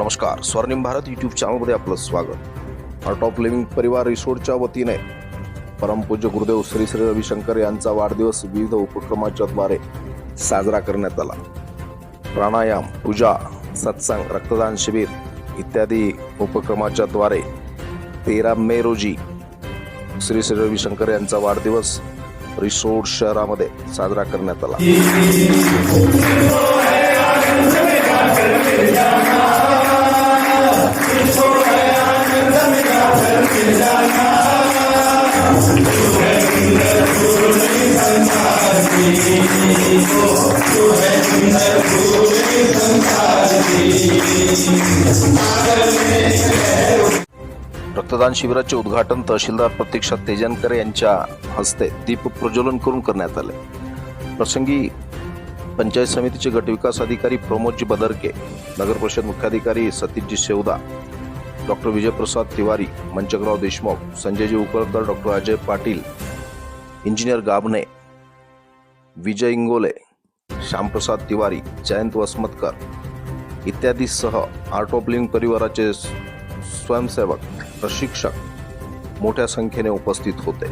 नमस्कार. स्वर्णिम भारत यूट्यूब चॅनलमध्ये आपलं स्वागत. आर्ट ऑफ लिव्हिंग परिवार रिसोर्टच्या वतीने परमपूज्य गुरुदेव श्री श्री रविशंकर यांचा वाढदिवस विविध उपक्रमाच्या द्वारे साजरा करण्यात आला. प्राणायाम पूजा सत्संग रक्तदान शिबिर इत्यादी उपक्रमाच्या द्वारे तेरा मे रोजी श्री श्री रविशंकर यांचा वाढदिवस रिसोर्ट शहरामध्ये साजरा करण्यात आला. रक्तदान शिबिराचे उद्घाटन तहसीलदार प्रतीक्षा तेजनकर यांच्या हस्ते दीप प्रज्वलन करून करण्यात आले. प्रसंगी पंचायत समितीचे गटविकास अधिकारी प्रमोदजी बदरके नगर परिषद मुख्याधिकारी Satishji Shevda doctor Vijayprasad Tiwari Manchakrao Deshmukh Sanjayji Ukalkar doctor Ajay Patil engineer Gabne Vijay Ingole Shyamprasad Tiwari Jayant Wasmatkar इत्यादीसह art of living परिवाराचे स्वयंसेवक प्रशिक्षक मोठ्या संख्येने उपस्थित होते.